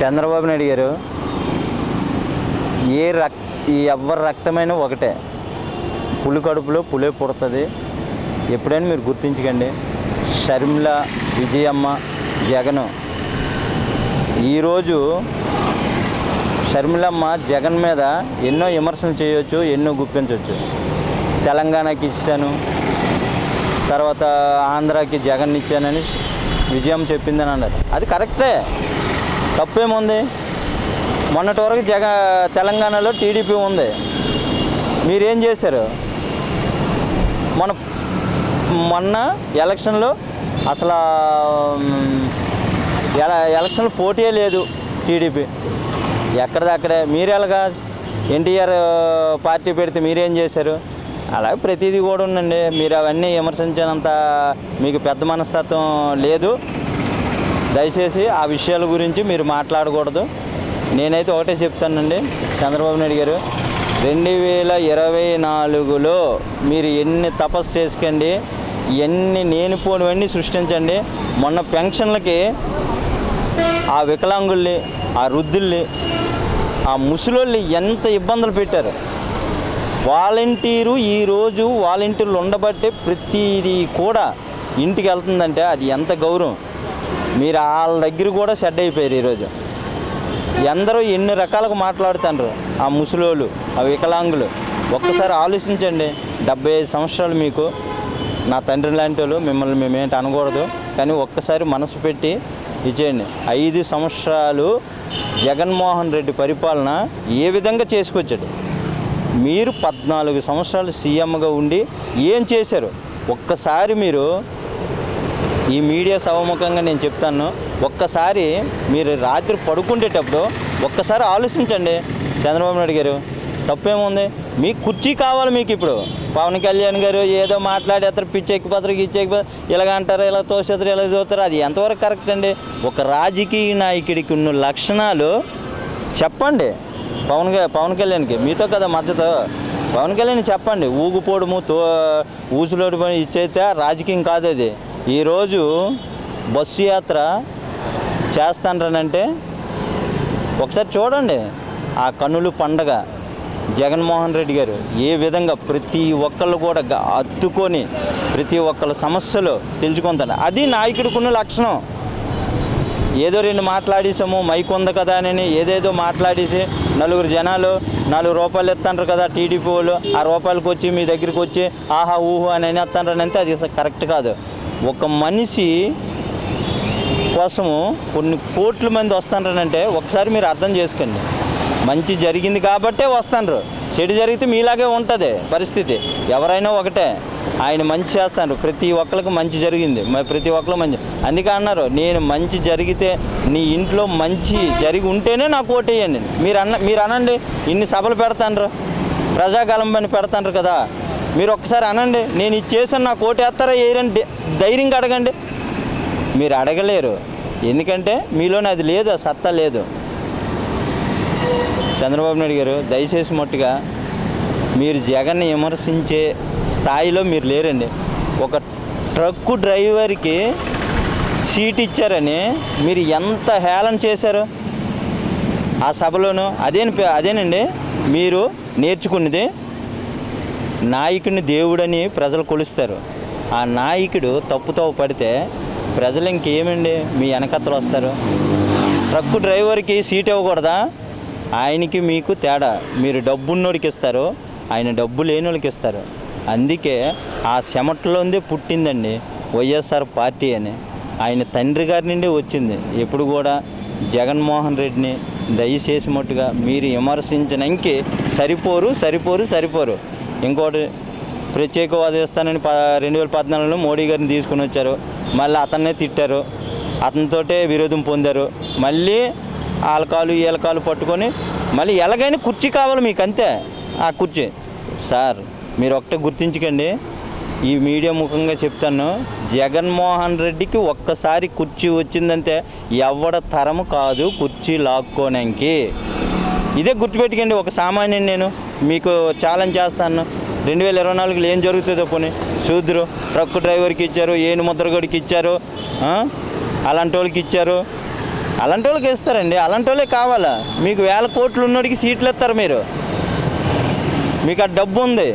చంద్రబాబు నాయుడు గారు ఏ రక్ ఈ ఎవరి రక్తమైన ఒకటే. పులి కడుపులో పులే పుడుతుంది. ఎప్పుడైనా మీరు గుర్తించకండి షర్మిల విజయమ్మ జగన్. ఈరోజు షర్మిలమ్మ జగన్ మీద ఎన్నో విమర్శలు చేయొచ్చు ఎన్నో గుప్పించవచ్చు తెలంగాణకి ఇచ్చాను తర్వాత ఆంధ్రాకి జగన్ ఇచ్చానని విజయం చెప్పిందని అన్నారు అది కరెక్టే. తప్పేముంది? మొన్నటి వరకు జగ తెలంగాణలో టీడీపీ ఉంది. మీరేం చేశారు? మన మొన్న ఎలక్షన్లో అసలు ఎలక్షన్లో పోటీయే లేదు టీడీపీ. ఎక్కడిదక్కడే మీరు ఎలాగా ఎన్టీఆర్ పార్టీ పెడితే మీరేం చేశారు? అలాగే ప్రతిదీ కూడా ఉందండి మీరు అవన్నీ విమర్శించినంత మీకు పెద్ద మనస్తత్వం లేదు. దయచేసి ఆ విషయాల గురించి మీరు మాట్లాడకూడదు. నేనైతే ఒకటే చెప్తానండి చంద్రబాబు నాయుడు గారు రెండు వేల ఇరవై నాలుగులో మీరు ఎన్ని తపస్సు చేసుకోండి ఎన్ని నేను పోనివన్నీ సృష్టించండి మొన్న పెన్షన్లకి ఆ వికలాంగుల్ని ఆ వృద్ధుల్ని ఆ ముసలోళ్ళు ఎంత ఇబ్బందులు పెట్టారు. వాలంటీరు ఈరోజు వాలంటీర్లు ఉండబట్టే ప్రతిదీ కూడా ఇంటికి వెళ్తుందంటే అది ఎంత గౌరవం. మీరు వాళ్ళ దగ్గర కూడా షెడ్ అయిపోయారు ఈరోజు. ఎందరో ఎన్ని రకాలుగా మాట్లాడుతున్నారు ఆ ముసలోళ్ళు ఆ వికలాంగులు. ఒక్కసారి ఆలోచించండి డెబ్బై ఐదు సంవత్సరాలు మీకు నా తండ్రి లాంటి వాళ్ళు మిమ్మల్ని మేమేంటి అనకూడదు కానీ ఒక్కసారి మనసు పెట్టి ఇచ్చేయండి. ఐదు సంవత్సరాలు జగన్మోహన్ రెడ్డి పరిపాలన ఏ విధంగా చేసుకొచ్చాడు? మీరు పద్నాలుగు సంవత్సరాలు సీఎంగా ఉండి ఏం చేశారు? ఒక్కసారి మీరు ఈ మీడియా సభముఖంగా నేను చెప్తాను. ఒక్కసారి మీరు రాత్రి పడుకుంటేటప్పుడు ఒక్కసారి ఆలోచించండి. చంద్రబాబు నాయుడు గారు తప్పేముంది? మీకు కుర్చీ కావాలి మీకు ఇప్పుడు. పవన్ కళ్యాణ్ గారు ఏదో మాట్లాడి అతను పిచ్చి ఎక్కిపోతారు గిచ్చి ఇలాగ అంటారు ఇలా తోసేస్తారు ఇలా చూస్తారు అది ఎంతవరకు కరెక్ట్ అండి? ఒక రాజకీయ నాయకుడికి ఉన్న లక్షణాలు చెప్పండి. పవన్ పవన్ కళ్యాణ్కి మీతో కదా మద్దతు? పవన్ కళ్యాణ్ చెప్పండి. ఊగుపోవడము తో ఊసులోడు ఇచ్చైతే రాజకీయం కాదు అది. ఈరోజు బస్సు యాత్ర చేస్తానంటే ఒకసారి చూడండి ఆ కన్నులు పండగ. జగన్మోహన్ రెడ్డి గారు ఏ విధంగా ప్రతి ఒక్కళ్ళు కూడా అత్తుకొని ప్రతి ఒక్కళ్ళ సమస్యలు తెలుసుకుంటారు. అది నాయకుడికున్న లక్షణం. ఏదో రెండు మాట్లాడేసాము మైక్ ఉంది కదా అని ఏదేదో మాట్లాడేసి నలుగురు జనాలు నాలుగు రూపాయలు ఎత్తండ్రు కదా టీడీపీ వాళ్ళు ఆ రూపాయలకి వచ్చి మీ దగ్గరికి వచ్చి ఆహా ఊహు అని అనేస్తాంటారు అంటే అది కరెక్ట్ కాదు. ఒక మనిషి కోసము కొన్ని కోట్ల మంది వస్తానంటే ఒకసారి మీరు అర్థం చేసుకోండి. మంచి జరిగింది కాబట్టే వస్తాండ్రు. చెడు జరిగితే మీలాగే ఉంటుంది పరిస్థితి. ఎవరైనా ఒకటే. ఆయన మంచి చేస్తాను ప్రతి ఒక్కరికి మంచి జరిగింది. మరి ప్రతి ఒక్కరు మంచి అందుకే అన్నారు నేను మంచి జరిగితే నీ ఇంట్లో మంచి జరిగి ఉంటేనే నాకు ఓటేయండి మీరు అన్న మీరు అనండి ఇన్ని సభలు పెడతాండ్రు. ప్రజాకాలం పని పెడతాండ్రు కదా. మీరు ఒక్కసారి అనండి నేను ఇది చేశాను నాకు ఓటేస్తారా వేయరని ధైర్యంగా అడగండి. మీరు అడగలేరు. ఎందుకంటే మీలోనే అది లేదు సత్తా లేదు. చంద్రబాబు నాయుడు గారు దయచేసి మట్టుగా మీరు జగన్ని విమర్శించే స్థాయిలో మీరు లేరండి. ఒక ట్రక్కు డ్రైవర్కి సీట్ ఇచ్చారని మీరు ఎంత హేళన చేశారు? ఆ సభలోను అదేని అదేనండి మీరు నేర్చుకున్నది నాయకుడిని దేవుడని ప్రజలు కొలుస్తారు. ఆ నాయకుడు తప్పుతో పడితే ప్రజలు ఇంకేమండి? మీ వెనకత్తలు వస్తారు. ట్రక్కు డ్రైవర్కి సీట్ ఇవ్వకూడదా? ఆయనకి మీకు తేడా. మీరు డబ్బున్నోడికి ఇస్తారు. ఆయన డబ్బు లేనోడికి ఇస్తారు. అందుకే ఆ చెమటలోందే పుట్టిందండి వైఎస్ఆర్ పార్టీ అని. ఆయన తండ్రి గారి నుండి వచ్చింది. ఎప్పుడు కూడా జగన్మోహన్ రెడ్డిని దయచేసి మట్టుగా మీరు విమర్శించినంకి సరిపోరు సరిపోరు సరిపోరు. ఇంకోటి ప్రత్యేక హోదా ఇస్తానని ప రెండు వేల పద్నాలుగులో మోడీ గారిని తీసుకుని వచ్చారు. మళ్ళీ అతన్నే తిట్టారు. అతనితోటే విరోధం పొందారు. మళ్ళీ ఆలకాలు ఈలకాలు పట్టుకొని మళ్ళీ ఎలాగైనా కుర్చీ కావాలి మీకు అంతే. ఆ కుర్చీ. సార్ మీరు ఒకటే గుర్తించకండి. ఈ మీడియా ముఖంగా చెప్తాను. జగన్మోహన్ రెడ్డికి ఒక్కసారి కుర్చీ వచ్చిందంటే ఎవడ తరము కాదు కుర్చీ లాక్కోడానికి. ఇదే గుర్తుపెట్టుకోండి ఒక సామాన్యుని నేను మీకు ఛాలెంజ్ చేస్తాను. రెండు వేల ఇరవై నాలుగులో ఏం జరుగుతుందో పోనీ చూద్దరు ట్రక్ డ్రైవర్కి ఇచ్చారు ఏను ముద్రగడికి ఇచ్చారు అలాంటి వాళ్ళకి ఇచ్చారు. అలాంటి వాళ్ళకి ఇస్తారండి అలాంటి వాళ్ళే కావాలా? మీకు వేల కోట్లు ఉన్నోడికి సీట్లు ఇస్తారు మీరు. మీకు ఆ డబ్బు ఉంది.